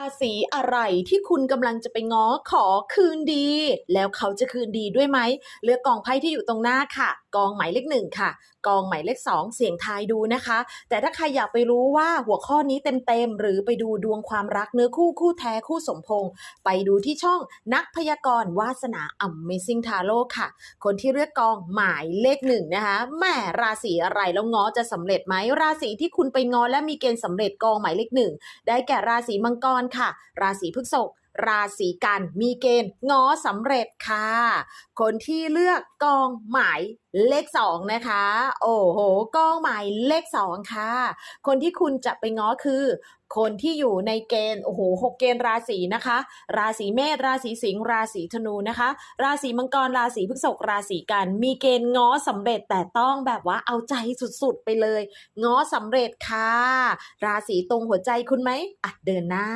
ราศีอะไรที่คุณกำลังจะไปง้อขอคืนดี แล้วเขาจะคืนดีด้วยไหมเลือกกองไพ่ที่อยู่ตรงหน้าค่ะ กองหมายเลขหนึ่งค่ะ กองหมายเลขสองเสียงทายดูนะคะ แต่ถ้าใครอยากไปรู้ว่าหัวข้อนี้เต็มๆ หรือไปดูดวงความรักเนื้อคู่คู่แท้คู่สมพงษ์ไปดูที่ช่องนักพยากรณ์วาสนา Amazing Tarot ค่ะ คนที่เลือกกองหมายเลขหนึ่งนะคะแหม่ราศีอะไรแล้วง้อจะสำเร็จไหมราศีที่คุณไปง้อและมีเกณฑ์สำเร็จกองหมายเลขหนึ่งได้แก่ราศีมังกรค่ะ ราศีพฤษภราศีกันมีเกณฑ์ง้อสำเร็จค่ะ คนที่เลือกกองหมายเลขสองนะคะ โอ้โหกองหมายเลขสองค่ะ คนที่คุณจะไปง้อคือ คนที่อยู่ในเกณฑ์โอ้โหหกเกณฑ์ราศีนะคะ ราศีเมษราศีสิงห์ราศีธนูนะคะ ราศีมังกรราศีพฤษภราศีกันมีเกณฑ์ง้อสำเร็จแต่ต้องแบบว่าเอาใจสุดๆไปเลย ง้อสำเร็จค่ะ ราศีตรงหัวใจคุณไหมอะเดินหน้า